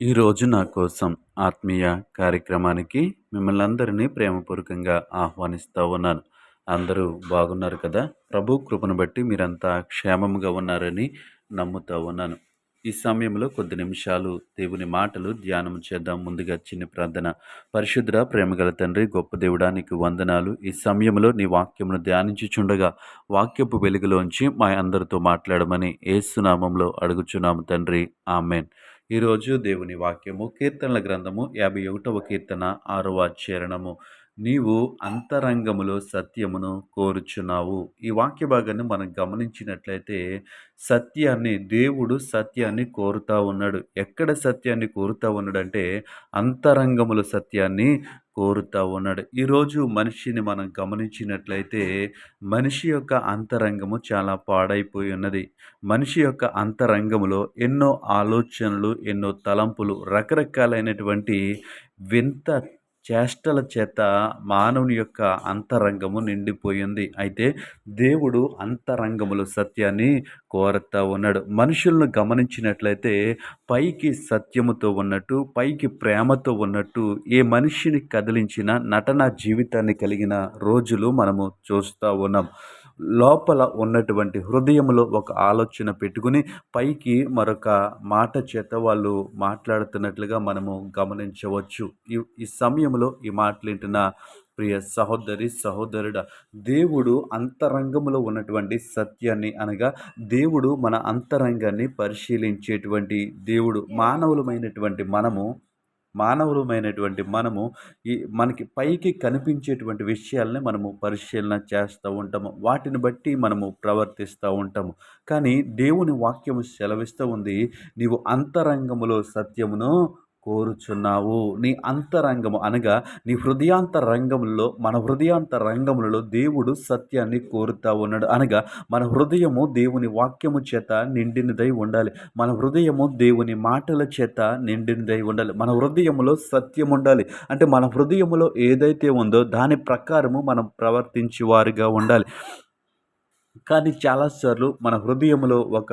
ఈరోజు నా కోసం ఆత్మీయ కార్యక్రమానికి మిమ్మల్ని అందరినీ ప్రేమపూర్వకంగా ఆహ్వానిస్తూ ఉన్నాను. అందరూ బాగున్నారు కదా? ప్రభు కృపను బట్టి మీరంతా క్షేమంగా ఉన్నారని నమ్ముతూ ఉన్నాను. ఈ సమయంలో కొద్ది నిమిషాలు దేవుని మాటలు ధ్యానం చేద్దాం. ముందుగా చిన్న ప్రార్థన. పరిశుద్ర ప్రేమగల తండ్రి గొప్ప దేవుడానికి వందనాలు. ఈ సమయంలో నీ వాక్యమును ధ్యానించుచుండగా వాక్యపు వెలుగులోంచి మా అందరితో మాట్లాడమని ఏసునామంలో అడుగుచున్నాము తండ్రి. ఆమెన్. ఈరోజు దేవుని వాక్యము కీర్తనల గ్రంథము యాభై ఒకటవ కీర్తన ఆరవ చరణము నీవు అంతరంగములో సత్యమును కోరుచున్నావు. ఈ వాక్య భాగాన్ని మనం గమనించినట్లయితే సత్యాన్ని దేవుడు సత్యాన్ని కోరుతా ఉన్నాడు. ఎక్కడ సత్యాన్ని కోరుతా ఉన్నాడంటే అంతరంగముల సత్యాన్ని కోరుతా ఉన్నాడు. ఈరోజు మనిషిని మనం గమనించినట్లయితే మనిషి యొక్క అంతరంగము చాలా పాడైపోయి ఉన్నది. మనిషి యొక్క అంతరంగములో ఎన్నో ఆలోచనలు ఎన్నో తలంపులు రకరకాలైనటువంటి వింత చేష్టల చేత మానవుని యొక్క అంతరంగము నిండిపోయింది. అయితే దేవుడు అంతరంగములు సత్యాన్ని కోరుతా ఉన్నాడు. మనుషులను గమనించినట్లయితే పైకి సత్యముతో ఉన్నట్టు పైకి ప్రేమతో ఉన్నట్టు ఏ మనిషిని కదిలించిన నటన జీవితాన్ని కలిగిన రోజులు మనము చూస్తూ ఉన్నాం. లోపల ఉన్నటువంటి హృదయంలో ఒక ఆలోచన పెట్టుకుని పైకి మరొక మాట చేత వాళ్ళు మాట్లాడుతున్నట్లుగా మనము గమనించవచ్చు. ఈ ఈ సమయంలో ఈ మాటలింటున్న ప్రియ సహోదరి సహోదరుడ దేవుడు అంతరంగంలో ఉన్నటువంటి సత్యాన్ని అనగా దేవుడు మన అంతరంగాన్ని పరిశీలించేటువంటి దేవుడు మానవులమైనటువంటి మనము మానవులమైనటువంటి మనము ఈ మనకి పైకి కనిపించేటువంటి విషయాలని మనము పరిశీలన చేస్తూ ఉంటాము. వాటిని బట్టి మనము ప్రవర్తిస్తూ ఉంటాము. కానీ దేవుని వాక్యము సెలవిస్తూ ఉంది నీవు అంతరంగములో సత్యమును కోరుచున్నావు. నీ అంతరంగము అనగా నీ హృదయాంత రంగంలో మన హృదయాంత రంగములలో దేవుడు సత్యాన్ని కోరుతా ఉన్నాడు. అనగా మన హృదయము దేవుని వాక్యము చేత నిండినదై ఉండాలి. మన హృదయము దేవుని మాటల చేత నిండినదై ఉండాలి. మన హృదయములో సత్యం ఉండాలి. అంటే మన హృదయములో ఏదైతే ఉందో దాని ప్రకారము మనం ప్రవర్తించేవారుగా వారిగా ఉండాలి. కానీ చాలాసార్లు మన హృదయంలో ఒక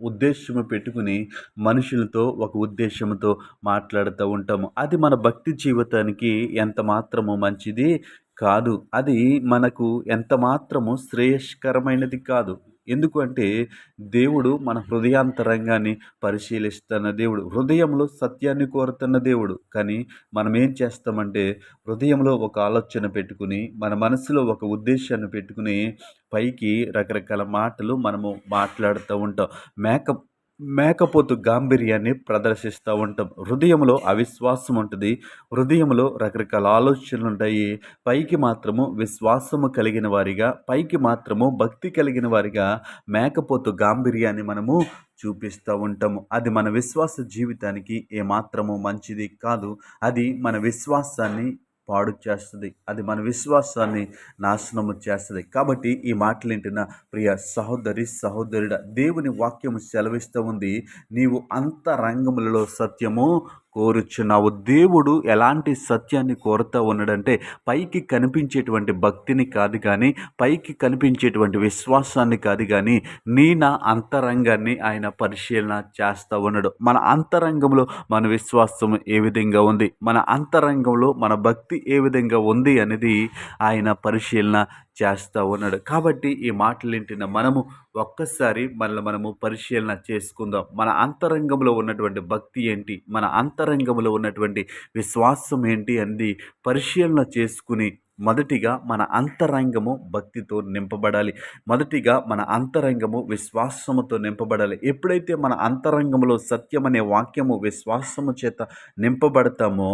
ఉద్దేశము పెట్టుకుని మనుషులతో ఒక ఉద్దేశంతో మాట్లాడుతూ ఉంటాము. అది మన భక్తి జీవితానికి ఎంత మాత్రము మంచిది కాదు. అది మనకు ఎంత మాత్రము శ్రేయస్కరమైనది కాదు. ఎందుకు అంటే దేవుడు మన హృదయాంతరంగాన్ని పరిశీలిస్తున్న దేవుడు. హృదయంలో సత్యాన్ని కోరుతున్న దేవుడు. కానీ మనం ఏం చేస్తామంటే హృదయంలో ఒక ఆలోచన పెట్టుకుని మన మనసులో ఒక ఉద్దేశాన్ని పెట్టుకుని పైకి రకరకాల మాటలు మనము మాట్లాడుతూ ఉంటాం. మేకప్ మేకపోతు గాంభీర్యాన్ని ప్రదర్శిస్తూ ఉంటాం. హృదయంలో అవిశ్వాసం ఉంటుంది. హృదయంలో రకరకాల ఆలోచనలు ఉంటాయి. పైకి మాత్రము విశ్వాసము కలిగిన వారిగా పైకి మాత్రము భక్తి కలిగిన వారిగా మేకపోతు గాంభీర్యాన్ని మనము చూపిస్తూ ఉంటాము. అది మన విశ్వాస జీవితానికి ఏమాత్రము మంచిది కాదు. అది మన విశ్వాసాన్ని పాడు చేస్తుంది అది మన విశ్వాసాన్ని నాశనము చేస్తుంది. కాబట్టి ఈ మాటలు మాటలేంటిన ప్రియ సహోదరి సహోదరుడ దేవుని వాక్యము సెలవిస్తూ ఉంది. నీవు అంతరంగములలో సత్యము కోరుచున్నావు. దేవుడు ఎలాంటి సత్యాన్ని కోరుతూ ఉన్నాడంటే పైకి కనిపించేటువంటి భక్తిని కాదు కానీ పైకి కనిపించేటువంటి విశ్వాసాన్ని కాదు కానీ నీ నా అంతరంగాన్ని ఆయన పరిశీలన చేస్తూ ఉన్నాడు. మన అంతరంగంలో మన విశ్వాసం ఏ విధంగా ఉంది? మన అంతరంగంలో మన భక్తి ఏ విధంగా ఉంది అనేది ఆయన పరిశీలన చేస్తూ ఉన్నాడు. కాబట్టి ఈ మాటలు వింటున్న మనము ఒక్కసారి మనల్ని మనము పరిశీలన చేసుకుందాం. మన అంతరంగంలో ఉన్నటువంటి భక్తి ఏంటి? మన అంతరంగంలో ఉన్నటువంటి విశ్వాసం ఏంటి అనేది పరిశీలన చేసుకుని మొదటిగా మన అంతరంగము భక్తితో నింపబడాలి. మొదటిగా మన అంతరంగము విశ్వాసముతో నింపబడాలి. ఎప్పుడైతే మన అంతరంగంలో సత్యం అనే వాక్యము విశ్వాసము చేత నింపబడతామో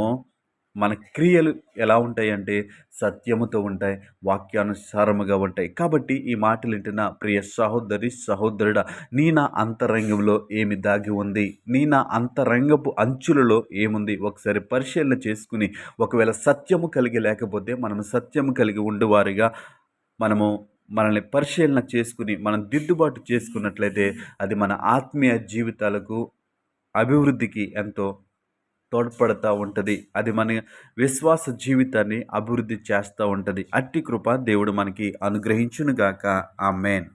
మన క్రియలు ఎలా ఉంటాయి అంటే సత్యముతో ఉంటాయి వాక్యానుసారముగా ఉంటాయి. కాబట్టి ఈ మాటలు వింటున్న ప్రియ సహోదరి సహోదరుడ నీ నా అంతరంగంలో ఏమి దాగి ఉంది? నీ నా అంతరంగపు అంచులలో ఏముంది? ఒకసారి పరిశీలన చేసుకుని ఒకవేళ సత్యము కలిగి లేకపోతే మనము సత్యము కలిగి ఉండేవారిగా మనము మనల్ని పరిశీలన చేసుకుని మనం దిద్దుబాటు చేసుకున్నట్లయితే అది మన ఆత్మీయ జీవితాలకు అభివృద్ధికి ఎంతో తోడ్పడుతూ ఉంటుంది. అది మన విశ్వాస జీవితాన్ని అభివృద్ధి చేస్తూ ఉంటుంది. అట్టి కృప దేవుడు మనకి అనుగ్రహించునుగాక. ఆ మేన్